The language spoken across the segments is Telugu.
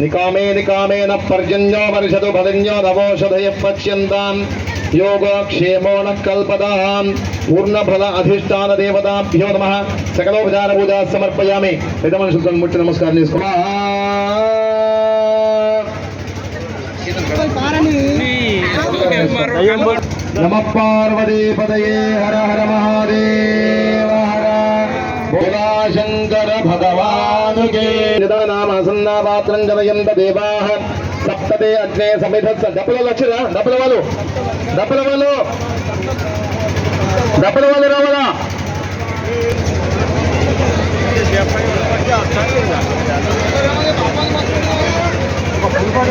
నికామే నికామేన పర్జన్యో వర్షతు భదన్యో నవోషధయ పశ్యంతాం యోగక్షేమో న కల్పదాం పూర్ణఫల అధిష్టాన దేవతాభ్యో నమ సకలోపచార పూజా సమర్పయామి పెద్ద మనుషులతో ముట్టి నమస్కారం చేసుకున్నా నమ పార్వతీ పదయే హర హర మహాదేవ భోలా శంకర భగవానుగే నిదానామాసన్నా పాత్రం జనయంత దేవాః సప్తదే అగ్నే సమిధస్స డబ్బుల లక్షరా డబ్బుల వాళ్ళు డబ్బుల వాళ్ళు డబ్బుల వాళ్ళు రావాలా నిల్చోండి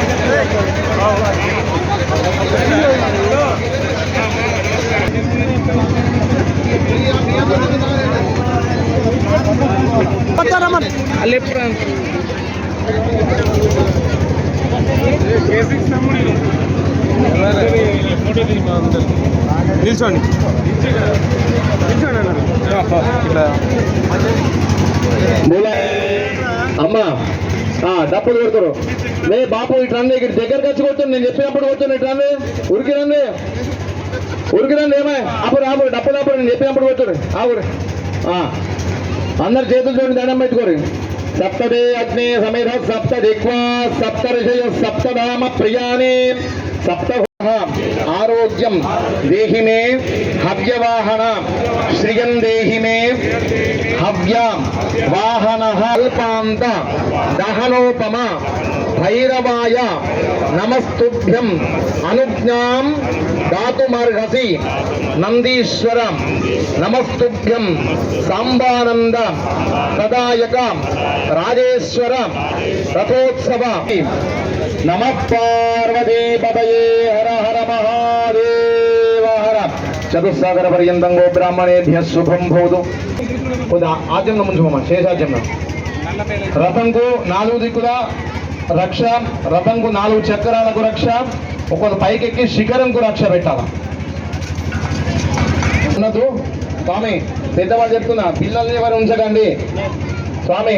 నిల్చోండి. అమ్మా ఆ, డబ్బులు కొడతారు. మే బాపు ఇటు రండి ఇక్కడ దగ్గరకు వచ్చి కొడుతుంది నేను చెప్పినప్పుడు కొడుతున్నా ఇటు రండి ఉరికి రండి. ఉరికి రండి అప్పుడు ఆపుడు డబ్బులు అప్పుడు నేను చెప్పినప్పుడు కొడుతురు ఆపుడు అందరు చేతులు చూడండి దండం పెట్టుకోరు. సప్తదే అగ్ని సమేత సప్త దిక్వా సప్త ఋషయ సప్తధామ ప్రియాని సప్త ఆరోగ్యం దేహిమే హవ్యవాహన శ్రియం దేహిమే हव्यां वाहनः अल्पान्त दहनोपम, भैरवाय, नमस्तुभ्यम् अनुज्ञां दातुमर्हसि नन्दीश्वर नमस्तुभ्यं साम्बानन्द सदायक राजेश्वर रथोत्सव नमः पार्वतीपदये हरः। చతుస్సాగర పర్యంతం బ్రాహ్మణేభ్య శుభం భవతు కొద్దిగా ఆద్యంగా ముంచుకోమా శేషాద్యంగా రథంకు నాలుగు దిక్కుల రక్ష రథంకు నాలుగు చక్రాలకు రక్ష ఒక పైకెక్కి శిఖరంకు రక్ష పెట్టాల ఉన్నదు స్వామి పెద్దవాళ్ళు చెప్తున్నా పిల్లల్ని ఎవరు ఉంచకండి స్వామి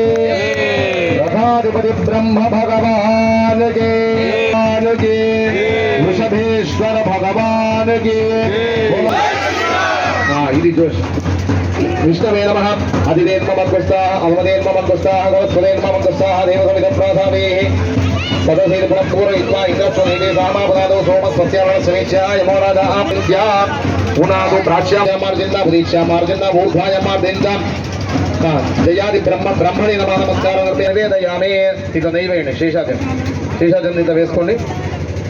కొట్టురా యజ్ఞేశ్వర భగవాన్ రథాధిపతి బ్రహ్మ భగవాన్ భగవాన్ వృషభేశ్వర భగవాన్ ఇది జోష్ విష్ణవే నమ అధిదేన్మమద్వస్తా అవమదేన్మమద్వస్తా గవత్సదేన్మమద్వస్తా దేవసమిత ప్రాధామే సదశీల పునఃపూరయిత్వా ఇంద్రస్వదేవే సామాపదాదో సోమస్వస్యావణ సమీక్షా యమోరాధా విద్యా పునాదు ప్రాచ్యామార్జిందా భుదీక్ష్యామార్జిందా ఊర్ధ్వాయమార్జిందా జయాది బ్రహ్మ బ్రహ్మణి నమ నమస్కారం నివేదయామే. ఇక నైవేయండి శేషాచం శేషాచం ఇంత వేసుకోండి.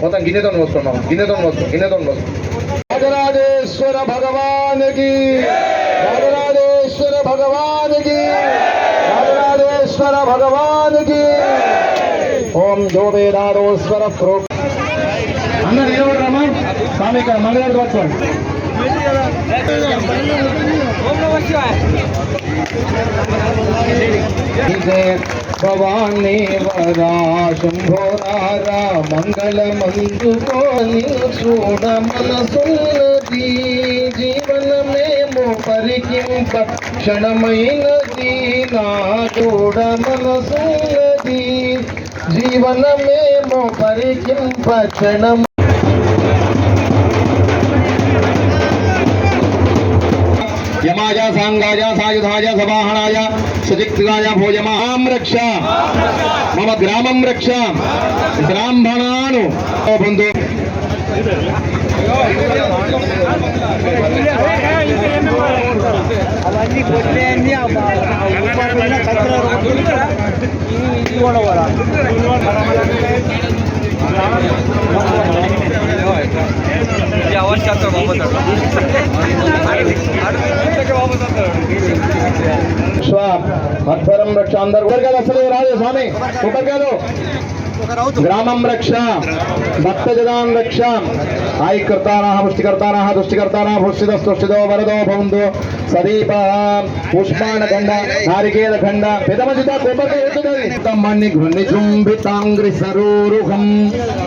మొత్తం గిన్నెతో వస్తున్నాం గిన్నెతో వస్తాం గిన్నెతో వస్తాం రాజరాజేశ్వర భగవానికి. రాజరాజేశ్వర భగవానికి రాజరాజేశ్వర భగవానికి ఓం జో వేదారోశ్వర ప్రో అన్న నిలబడరామా స్వామి ఇక్కడ మంగళవారం పట్టుకోండి ఇదే భవానీ వరా శంభోరారా మంగళ మందుకోని చూడ మనసున్నది జీవనమేమో పరికింప క్షణమైనది నా చూడ మనసున్నది జీవనమేమో పరికింప క్షణం యమాయ సాంగాయ సాయుధాయ సవాహనాయ సుజిక్తాయ భోజమాం రక్ష మమ గ్రామం రక్ష బ్రాహ్మణాను ఓ బంధు అవన్నీ కొట్టేయండి ఇది కూడా కూడా आवाज करतो విశ్వ మధ్వరం రక్ష అందరు ఊరు కాదు అసలు రాదు స్వామి ఊపర్ కాదు గ్రామం రక్ష భక్తజనాం రక్ష ఆయి కర్తారాः పుష్టికర్తారాः దుష్టికర్తారాः పుష్టిదస్తుష్టిదో వరదో భవంతు సదీప పుష్పాణఖండ నారికేలఖండ పెదమజిత కొబ్బరికాయ ఎత్తుతుంది తమ్మని గృహ్ణి చుంబితాంగ్రి సరూరుహం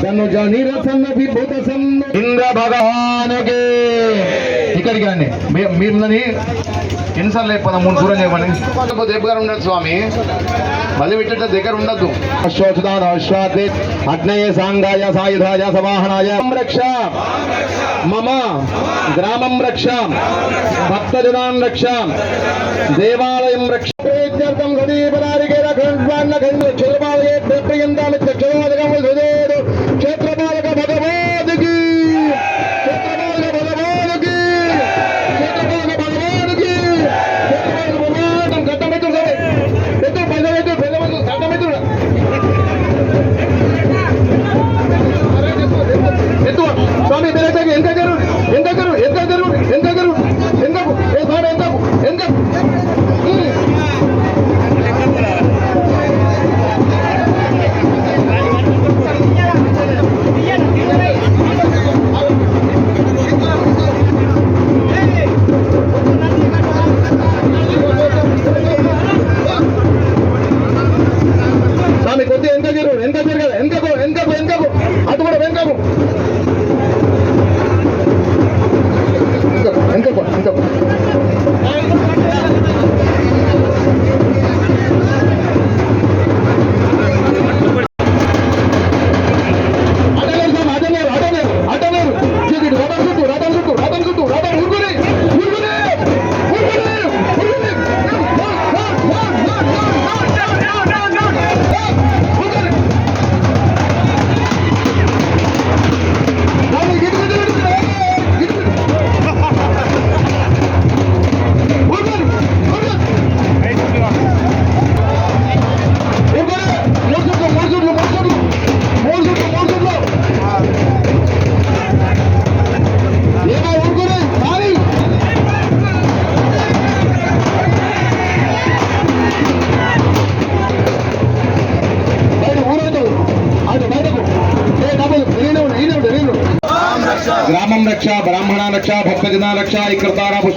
తనుజ నిరసన్న విభూత సన్ను ఇంద్ర భగవానుకే. ఇక్కడికి రండి. మీ- మిమ్మల్ని ఎన్నిసార్లు లేకపోతే మూడు దూరం చేయమని. దగ్గర ఉండదు స్వామి. మళ్ళీ పెట్టేట దగ్గర ఉండద్దు. అశ్వచుదాన అశ్వాతే అగ్నయ సాంగాయ సాయుధాయ సవాహనాయ రక్ష. మమ గ్రామం రక్ష. భక్తజనాన్ రక్ష. దేవాలయం రక్ష. ఖండు క్షేత్రపాలకే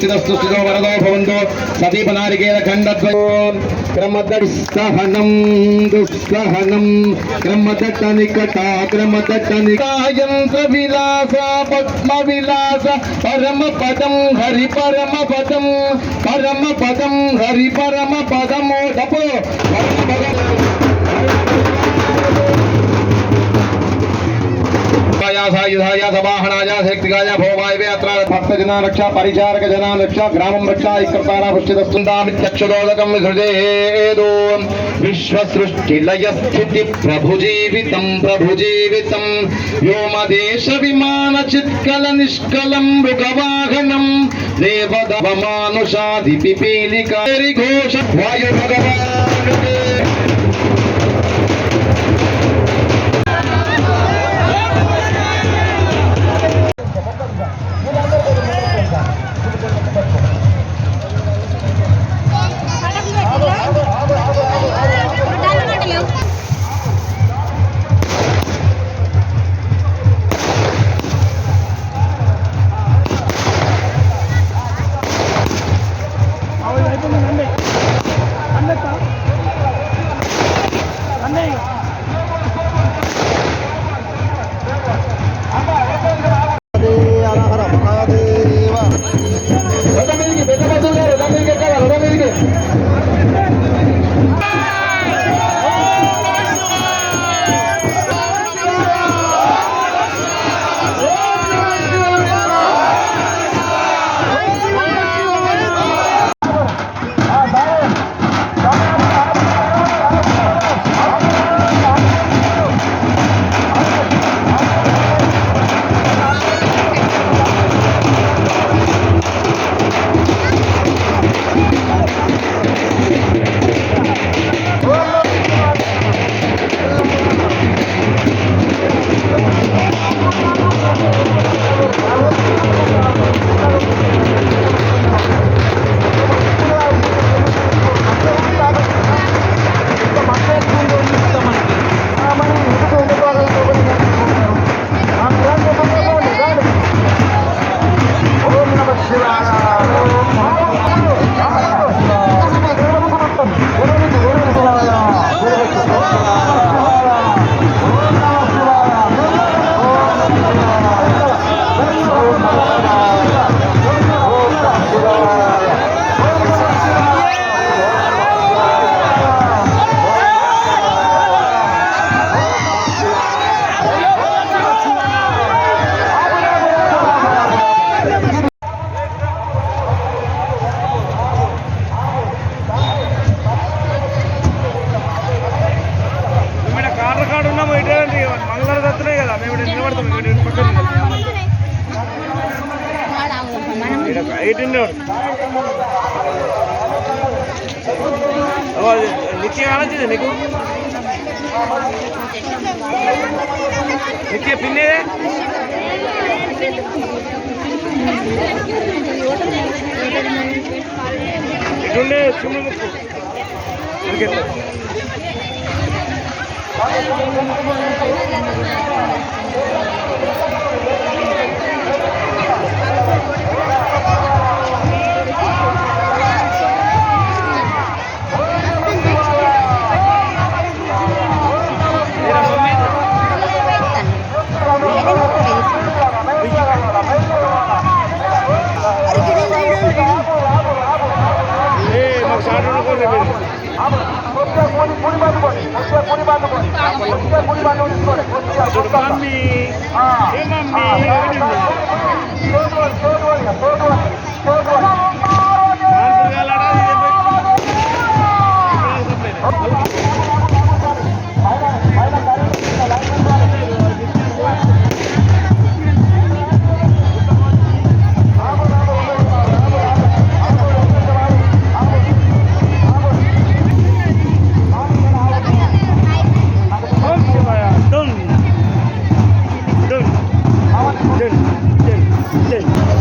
ఇకృతార వరదో భవంతో సదీప నారికేల ఖండద్వయం. క్రమదస్తహనం దుస్తహనం క్రమదట్ట నికట క్రమదట్ట నికాయంత్ర విలాస పద్మ విలాస పరమ పదం హరి పరమ పదం పరమ పదం హరి పరమ పదము డబ్బు పరమ పదం సాయుధాయ సవాహనాయ శక్తిగాయ భోమాయ అత్ర భక్తజనా రక్ష పరిచారక జనా రక్ష గ్రామం రక్ష ఇకృతార పుష్టిదస్తుందామిత్యక్షదోదకం హృదయేదో విశ్వసృష్టిలయ స్థితి ప్రభు జీవితం ప్రభు జీవితం వ్యోమదేశ విమాన చిత్కల నిష్కలం మృగవాహనం దేవదవమానుషాది పిపీలిక ఘోష వాయు భగవాన్ ఇటు నిత్య కావాల్సింది నీకు నిత్య పిన్నేదే ఇటుండే చిన్న ముక్కు ఇంకెట్లా mami, eh mami, Dön. Dön. Dön.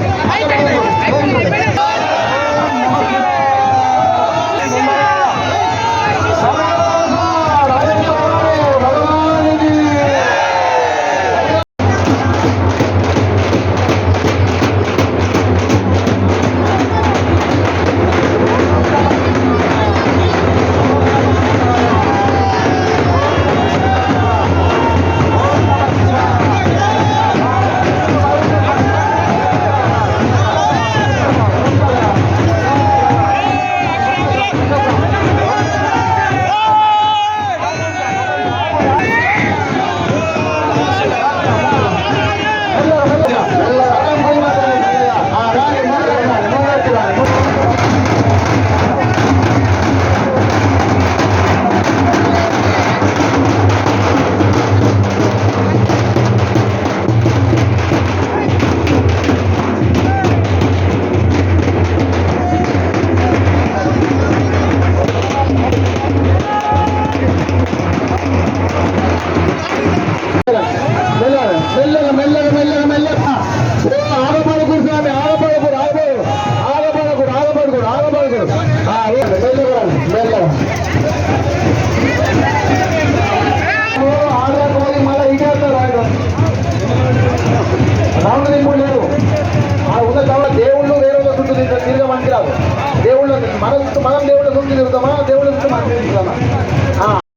Hey!